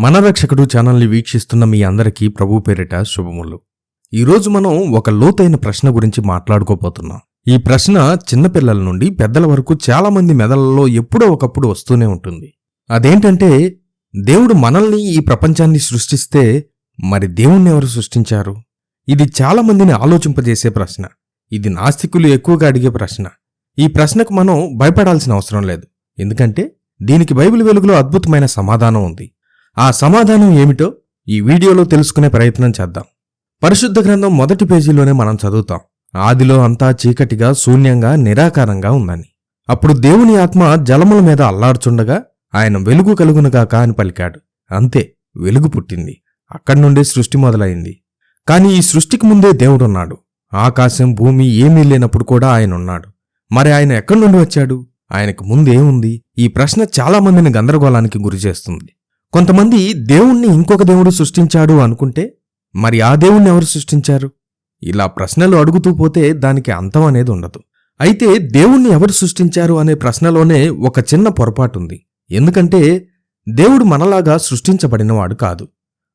మన రక్షకుడు ఛానల్ని వీక్షిస్తున్న మీ అందరికీ ప్రభు పేరిట శుభములు. ఈరోజు మనం ఒక లోతైన ప్రశ్న గురించి మాట్లాడుకోబోతున్నాం. ఈ ప్రశ్న చిన్నపిల్లల నుండి పెద్దల వరకు చాలామంది మెదళ్ళలో ఎప్పుడో ఒకప్పుడు వస్తూనే ఉంటుంది. అదేంటంటే దేవుడు మనల్ని ఈ ప్రపంచాన్ని సృష్టిస్తే మరి దేవుణ్ణి ఎవరు సృష్టించారు? ఇది చాలామందిని ఆలోచింపజేసే ప్రశ్న. ఇది నాస్తికులు ఎక్కువగా అడిగే ప్రశ్న. ఈ ప్రశ్నకు మనం భయపడాల్సిన అవసరం లేదు. ఎందుకంటే దీనికి బైబిల్ వెలుగులో అద్భుతమైన సమాధానం ఉంది. ఆ సమాధానం ఏమిటో ఈ వీడియోలో తెలుసుకునే ప్రయత్నం చేద్దాం. పరిశుద్ధ గ్రంథం మొదటి పేజీలోనే మనం చదువుతాం. ఆదిలో అంతా చీకటిగా శూన్యంగా నిరాకారంగా ఉందని. అప్పుడు దేవుని ఆత్మ జలముల మీద అల్లార్చుండగా ఆయన వెలుగు కలుగునుగాక అని పలికాడు. అంతే వెలుగు పుట్టింది. అక్కడి నుండే సృష్టి మొదలైంది. కాని ఈ సృష్టికి ముందే దేవుడున్నాడు. ఆకాశం భూమి ఏమీ లేనప్పుడు కూడా ఆయన ఉన్నాడు మరి ఆయన ఎక్కడి నుండి వచ్చాడు? ఆయనకు ముందేముంది ఈ ప్రశ్న చాలామందిని గందరగోళానికి గురిచేస్తుంది కొంతమంది దేవుణ్ణి ఇంకొక దేవుడు సృష్టించాడు అనుకుంటే మరి ఆ దేవుణ్ణి ఎవరు సృష్టించారు? ఇలా ప్రశ్నలు అడుగుతూ పోతే దానికి అంతం అనేది ఉండదు. అయితే దేవుణ్ణి ఎవరు సృష్టించారు అనే ప్రశ్నలోనే ఒక చిన్న పొరపాటుంది. ఎందుకంటే దేవుడు మనలాగా సృష్టించబడినవాడు కాదు.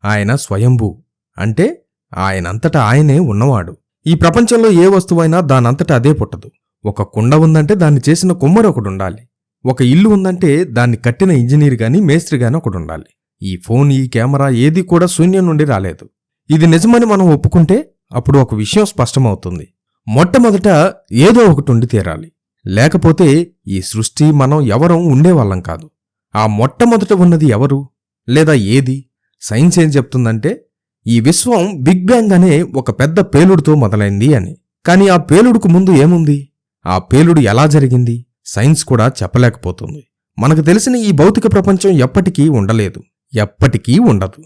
ఆయన స్వయంభూ. అంటే ఆయనంతటా ఆయనే ఉన్నవాడు. ఈ ప్రపంచంలో ఏ వస్తువైనా దానంతటా అదే పుట్టదు. ఒక కుండ ఉందంటే దాన్ని చేసిన కుమ్మరి ఉండాలి. ఒక ఇల్లు ఉందంటే దాన్ని కట్టిన ఇంజనీర్ గాని మేస్త్రి గాని ఒకడు ఉండాలి. ఈ ఫోన్ ఈ కెమెరా ఏది కూడా శూన్యం నుండి రాలేదు. ఇది నిజమని మనం ఒప్పుకుంటే అప్పుడు ఒక విషయం స్పష్టమవుతుంది. మొట్టమొదట ఏదో ఒకటి ఉండి తీరాలి. లేకపోతే ఈ సృష్టి మనం ఎవరం ఉండేవాళ్ళం కాదు. ఆ మొట్టమొదట ఉన్నది ఎవరు? లేదా ఏది? సైన్స్ ఏం చెప్తుందంటే ఈ విశ్వం బిగ్ బ్యాంగ్ అనే ఒక పెద్ద పేలుడుతో మొదలైంది అని. కానీ ఆ పేలుడుకు ముందు ఏముంది? ఆ పేలుడు ఎలా జరిగింది? సైన్స్ కూడా చెప్పలేకపోతుంది. మనకు తెలిసిన ఈ భౌతిక ప్రపంచం ఎప్పటికీ ఉండలేదు. ఎప్పటికీ ఉండదు.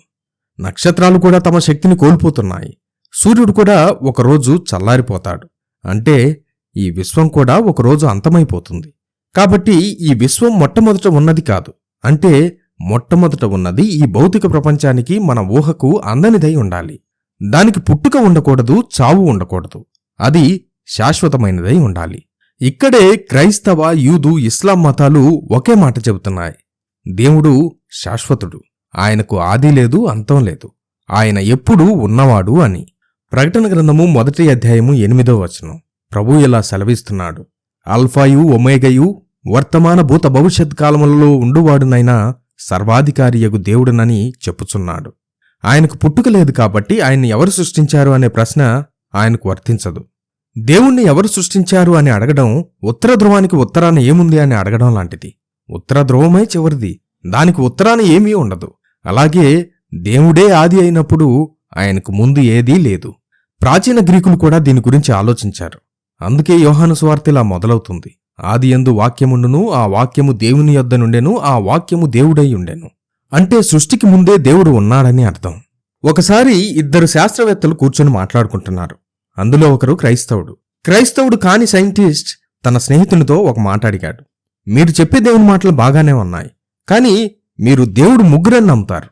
నక్షత్రాలు కూడా తమ శక్తిని కోల్పోతున్నాయి. సూర్యుడు కూడా ఒకరోజు చల్లారిపోతాడు. అంటే ఈ విశ్వం కూడా ఒకరోజు అంతమైపోతుంది. కాబట్టి ఈ విశ్వం మొట్టమొదట ఉన్నది కాదు. అంటే మొట్టమొదట ఉన్నది ఈ భౌతిక ప్రపంచానికి మన ఊహకు అందనిదై ఉండాలి. దానికి పుట్టుక ఉండకూడదు చావు ఉండకూడదు. అది శాశ్వతమైనదై ఉండాలి. ఇక్కడే క్రైస్తవ యూదు ఇస్లాం మతాలు ఒకే మాట చెబుతున్నాయి. దేవుడు శాశ్వతుడు. ఆయనకు ఆది లేదు అంతం లేదు. ఆయన ఎప్పుడూ ఉన్నవాడు అని. ప్రకటన గ్రంథము మొదటి అధ్యాయము ఎనిమిదో వచనం. ప్రభు ఇలా సెలవిస్తున్నాడు. అల్ఫాయు ఒమేగయు వర్తమాన భూత భవిష్యత్ కాలములలో ఉండువాడునైనా సర్వాధికారియగు దేవుడునని చెప్పుచున్నాడు. ఆయనకు పుట్టుక లేదు కాబట్టి ఆయన్ని ఎవరు సృష్టించారు అనే ప్రశ్న ఆయనకు వర్తించదు. దేవుణ్ణి ఎవరు సృష్టించారు అని అడగడం ఉత్తర ధ్రువానికి ఉత్తరాన ఏముంది అని అడగడం లాంటిది. ఉత్తర ధ్రువమే చివరిది. దానికి ఉత్తరాన ఏమీ ఉండదు. అలాగే దేవుడే ఆది అయినప్పుడు ఆయనకు ముందు ఏదీ లేదు. ప్రాచీన గ్రీకులు కూడా దీని గురించి ఆలోచించారు. అందుకే యోహాను స్వార్తిలా మొదలవుతుంది. ఆది ఎందు వాక్యముండును ఆ వాక్యము దేవుని యొద్ద నుండెను ఆ వాక్యము దేవుడై ఉండెను. అంటే సృష్టికి ముందే దేవుడు ఉన్నాడని అర్థం. ఒకసారి ఇద్దరు శాస్త్రవేత్తలు కూర్చొని మాట్లాడుకుంటున్నారు. అందులో ఒకరు క్రైస్తవుడు. క్రైస్తవుడు కాని సైంటిస్ట్ తన స్నేహితునితో ఒక మాట అడిగాడు. మీరు చెప్పే దేవుని మాటలు బాగానే ఉన్నాయి. కానీ మీరు దేవుడు ముగ్గురని నమ్ముతారు.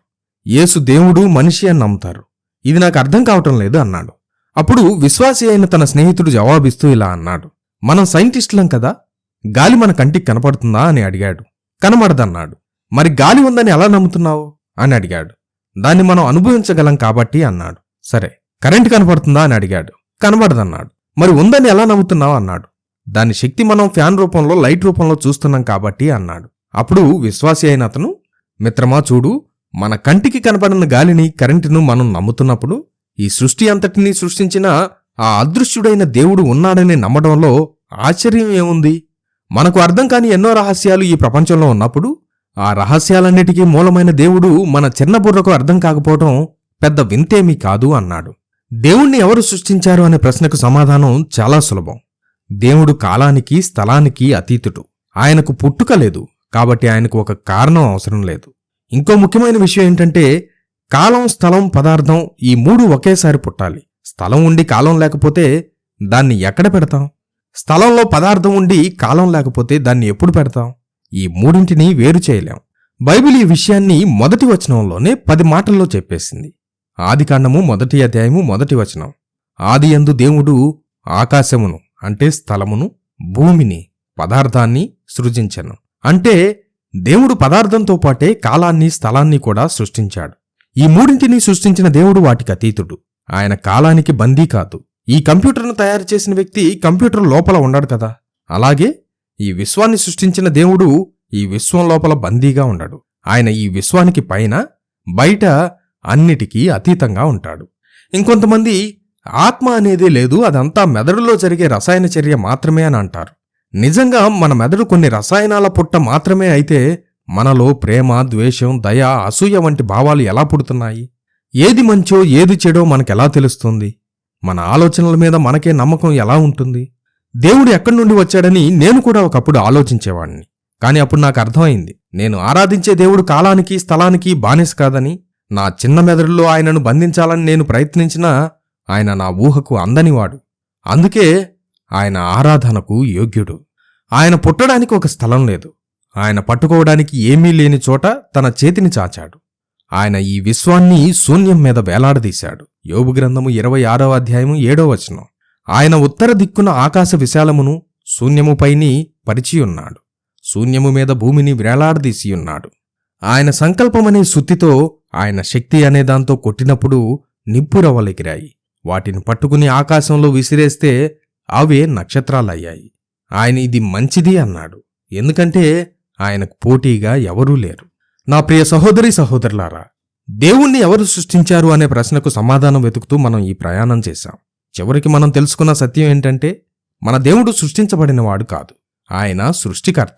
యేసు దేవుడు మనిషి అని నమ్ముతారు. ఇది నాకు అర్థం కావటం లేదు అన్నాడు. అప్పుడు విశ్వాసి అయిన తన స్నేహితుడు జవాబిస్తూ ఇలా అన్నాడు. మనం సైంటిస్టులం కదా? గాలి మన కంటికి కనపడుతుందా అని అడిగాడు. కనబడదన్నాడు. మరి గాలి ఉందని ఎలా నమ్ముతున్నావు? అని అడిగాడు. దాన్ని మనం అనుభవించగలం కాబట్టి అన్నాడు. సరే కరెంట్ కనపడుతుందా అని అడిగాడు. కనబడదన్నాడు. మరి ఉందని ఎలా నమ్ముతున్నావు? అన్నాడు. దాని శక్తి మనం ఫ్యాన్ రూపంలో లైట్ రూపంలో చూస్తున్నాం కాబట్టి అన్నాడు. అప్పుడు విశ్వాసి అయిన అతను మిత్రమా చూడు మన కంటికి కనపడిన గాలిని కరెంటును మనం నమ్ముతున్నప్పుడు ఈ సృష్టి అంతటినీ సృష్టించిన ఆ అదృశ్యుడైన దేవుడు ఉన్నాడని నమ్మడంలో ఆశ్చర్యం ఏముంది? మనకు అర్థం కాని ఎన్నో రహస్యాలు ఈ ప్రపంచంలో ఉన్నప్పుడు ఆ రహస్యాలన్నిటికీ మూలమైన దేవుడు మన చిన్న బుర్రకు అర్థం కాకపోవటం పెద్ద వింతేమీ కాదు అన్నాడు. దేవుణ్ణి ఎవరు సృష్టించారు అనే ప్రశ్నకు సమాధానం చాలా సులభం. దేవుడు కాలానికి స్థలానికి అతీతుడు. ఆయనకు పుట్టుక లేదు కాబట్టి ఆయనకు ఒక కారణం అవసరం లేదు. ఇంకో ముఖ్యమైన విషయం ఏంటంటే కాలం స్థలం పదార్థం ఈ మూడు ఒకేసారి పుట్టాలి. స్థలం ఉండి కాలం లేకపోతే దాన్ని ఎక్కడ పెడతాం? స్థలంలో పదార్థం ఉండి కాలం లేకపోతే దాన్ని ఎప్పుడు పెడతాం? ఈ మూడింటిని వేరు చేయలేం. బైబిల్ ఈ విషయాన్ని మొదటి వచనంలోనే పది మాటల్లో చెప్పేసింది. ఆదికాండము మొదటి అధ్యాయము మొదటి వచనం. ఆదియందు దేవుడు ఆకాశమును అంటే స్థలమును భూమిని పదార్థాన్ని సృజించను. అంటే దేవుడు పదార్థంతో పాటే కాలాన్ని స్థలాన్ని కూడా సృష్టించాడు. ఈ మూడింటిని సృష్టించిన దేవుడు వాటికి అతీతుడు. ఆయన కాలానికి బందీ కాదు. ఈ కంప్యూటర్ను తయారు చేసిన వ్యక్తి కంప్యూటర్ లోపల ఉండడు కదా. అలాగే ఈ విశ్వాన్ని సృష్టించిన దేవుడు ఈ విశ్వం లోపల బందీగా ఉండడు. ఆయన ఈ విశ్వానికి పైన బయట అన్నిటికీ అతీతంగా ఉంటాడు. ఇంకొంతమంది ఆత్మ అనేదే లేదు అదంతా మెదడులో జరిగే రసాయన చర్య మాత్రమే అని అంటారు. నిజంగా మన మెదడు కొన్ని రసాయనాల పుట్ట మాత్రమే అయితే మనలో ప్రేమ ద్వేషం దయ అసూయ వంటి భావాలు ఎలా పుడుతున్నాయి? ఏది మంచో ఏది చెడో మనకెలా తెలుస్తుంది? మన ఆలోచనల మీద మనకే నమ్మకం ఎలా ఉంటుంది? దేవుడు ఎక్కడి నుండి వచ్చాడని నేను కూడా ఒకప్పుడు ఆలోచించేవాణ్ణి. కాని అప్పుడు నాకు అర్థమైంది నేను ఆరాధించే దేవుడు కాలానికి స్థలానికి బానిస కాదని నా చిన్న మెదడులో ఆయనను బంధించాలని నేను ప్రయత్నించినా ఆయన నా ఊహకు అందనివాడు అందుకే ఆయన ఆరాధనకు యోగ్యుడు. ఆయన పుట్టడానికి ఒక స్థలం లేదు. ఆయన పట్టుకోవడానికి ఏమీ లేని చోట తన చేతిని చాచాడు. ఆయన ఈ విశ్వాన్ని శూన్యం మీద వేలాడదీశాడు. యోగు గ్రంథము ఇరవై ఆరో అధ్యాయము ఏడో వచనం. ఆయన ఉత్తర దిక్కున ఆకాశ విశాలమును శూన్యముపైని పరిచియున్నాడు. శూన్యము మీద భూమిని వేలాడదీసియున్నాడు ఆయన సంకల్పమనే సుత్తితో ఆయన శక్తి అనే దాంతో కొట్టినప్పుడు నిప్పురవ్వలెగిరాయి. వాటిని పట్టుకుని ఆకాశంలో విసిరేస్తే అవే నక్షత్రాలయ్యాయి. ఆయన ఇది మంచిది అన్నాడు. ఎందుకంటే ఆయనకు పోటీగా ఎవరూ లేరు. నా ప్రియ సహోదరి సహోదరులారా దేవుణ్ణి ఎవరు సృష్టించారు అనే ప్రశ్నకు సమాధానం వెతుకుతూ మనం ఈ ప్రయాణం చేశాం. చివరికి మనం తెలుసుకున్న సత్యం ఏంటంటే మన దేవుడు సృష్టించబడినవాడు కాదు. ఆయన సృష్టికర్త.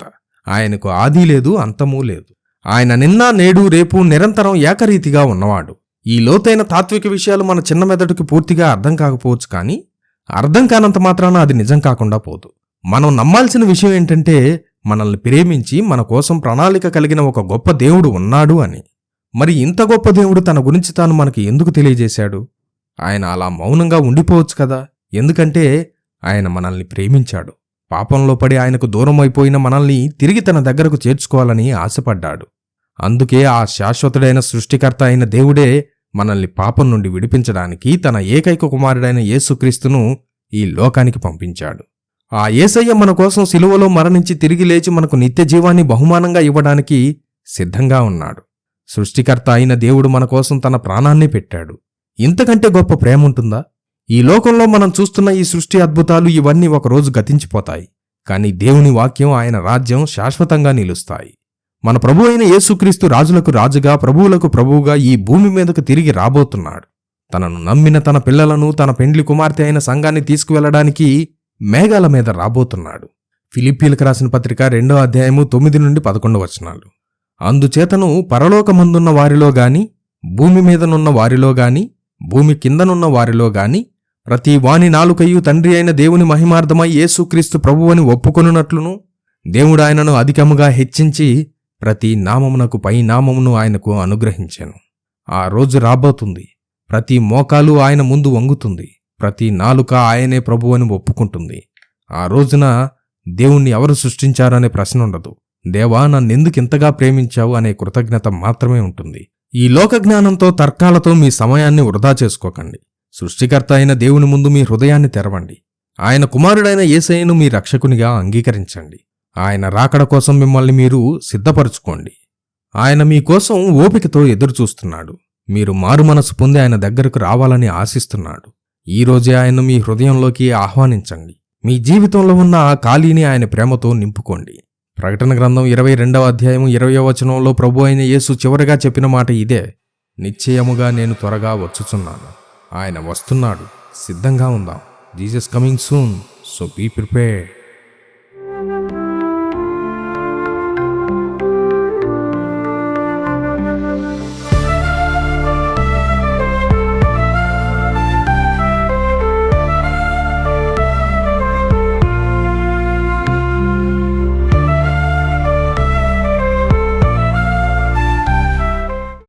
ఆయనకు ఆది లేదు అంతమూ లేదు. ఆయన నిన్న నేడు రేపు నిరంతరం ఏకరీతిగా ఉన్నవాడు. ఈ లోతైన తాత్విక విషయాలు మన చిన్న మెదడుకి పూర్తిగా అర్థం కాకపోవచ్చు కానీ అర్థం కానంత మాత్రాన అది నిజం కాకుండా పోదు. మనం నమ్మాల్సిన విషయం ఏంటంటే మనల్ని ప్రేమించి మన కోసం ప్రణాళిక కలిగిన ఒక గొప్ప దేవుడు ఉన్నాడు అని. మరి ఇంత గొప్ప దేవుడు తన గురించి తాను మనకి ఎందుకు తెలియజేశాడు? ఆయన అలా మౌనంగా ఉండిపోవచ్చు కదా? ఎందుకంటే ఆయన మనల్ని ప్రేమించాడు. పాపంలో పడి ఆయనకు దూరం అయిపోయిన మనల్ని తిరిగి తన దగ్గరకు చేర్చుకోవాలని ఆశపడ్డాడు. అందుకే ఆ శాశ్వతుడైన సృష్టికర్త అయిన దేవుడే మనల్ని పాపం నుండి విడిపించడానికి తన ఏకైక కుమారుడైన యేసుక్రీస్తును ఈ లోకానికి పంపించాడు. ఆ ఏసయ్య మన కోసం సిలువలో మరణించి తిరిగి లేచి మనకు నిత్య జీవాన్ని బహుమానంగా ఇవ్వడానికి సిద్ధంగా ఉన్నాడు. సృష్టికర్త అయిన దేవుడు మన కోసం తన ప్రాణాన్ని పెట్టాడు. ఇంతకంటే గొప్ప ప్రేమ ఉంటుందా? ఈ లోకంలో మనం చూస్తున్న ఈ సృష్టి అద్భుతాలు ఇవన్నీ ఒకరోజు గతించిపోతాయి. కానీ దేవుని వాక్యం ఆయన రాజ్యం శాశ్వతంగా నిలుస్తాయి. మన ప్రభు అయిన యేసుక్రీస్తు రాజులకు రాజుగా ప్రభువులకు ప్రభువుగా ఈ భూమి మీదకు తిరిగి రాబోతున్నాడు. తనను నమ్మిన తన పిల్లలను తన పెండ్లి కుమార్తె అయిన సంఘాన్ని తీసుకువెళ్ళడానికి మేఘాల మీద రాబోతున్నాడు. ఫిలిప్పీలకు రాసిన పత్రిక రెండో అధ్యాయము తొమ్మిది నుండి పదకొండు వచనాలు. అందుచేతను పరలోకమందున్న వారిలో గాని భూమి మీదనున్న వారిలో గాని భూమి కిందనున్న వారిలో గాని ప్రతి వాని నాలుకయు తండ్రి అయిన దేవుని మహిమార్థమై యేసుక్రీస్తు ప్రభువని ఒప్పుకొనున్నట్లును దేవుడు ఆయనను అధికముగా హెచ్చించి ప్రతి నామమునకు పై నామమును ఆయనకు అనుగ్రహించాను. ఆ రోజు రాబోతుంది. ప్రతి మోకాలు ఆయన ముందు వంగుతుంది. ప్రతి నాలుక ఆయనే ప్రభువని ఒప్పుకుంటుంది. ఆ రోజున దేవుణ్ణి ఎవరు సృష్టించారనే ప్రశ్న ఉండదు దేవా నన్నెందుకు ఇంతగా ప్రేమించావు అనే కృతజ్ఞత మాత్రమే ఉంటుంది. ఈ లోక జ్ఞానంతో తర్కాలతో మీ సమయాన్ని వృధా చేసుకోకండి. సృష్టికర్త అయిన దేవుని ముందు మీ హృదయాన్ని తెరవండి. ఆయన కుమారుడైన ఏసయ్యను మీ రక్షకునిగా అంగీకరించండి. ఆయన రాకడ కోసం మిమ్మల్ని మీరు సిద్ధపరచుకోండి. ఆయన మీకోసం ఓపికతో ఎదురుచూస్తున్నాడు. మీరు మారుమనసు పొంది ఆయన దగ్గరకు రావాలని ఆశిస్తున్నాడు. ఈ రోజే ఆయన మీ హృదయంలోకి ఆహ్వానించండి. మీ జీవితంలో ఉన్న ఆ ఖాళీని ఆయన ప్రేమతో నింపుకోండి. ప్రకటన గ్రంథం ఇరవై రెండవ అధ్యాయం ఇరవయో వచనంలో ప్రభు అయిన యేసు చివరిగా చెప్పిన మాట ఇదే. నిశ్చయముగా నేను త్వరగా వచ్చుచున్నాను. ఆయన వస్తున్నాడు. సిద్ధంగా ఉందాం. Jesus coming soon. So be prepared.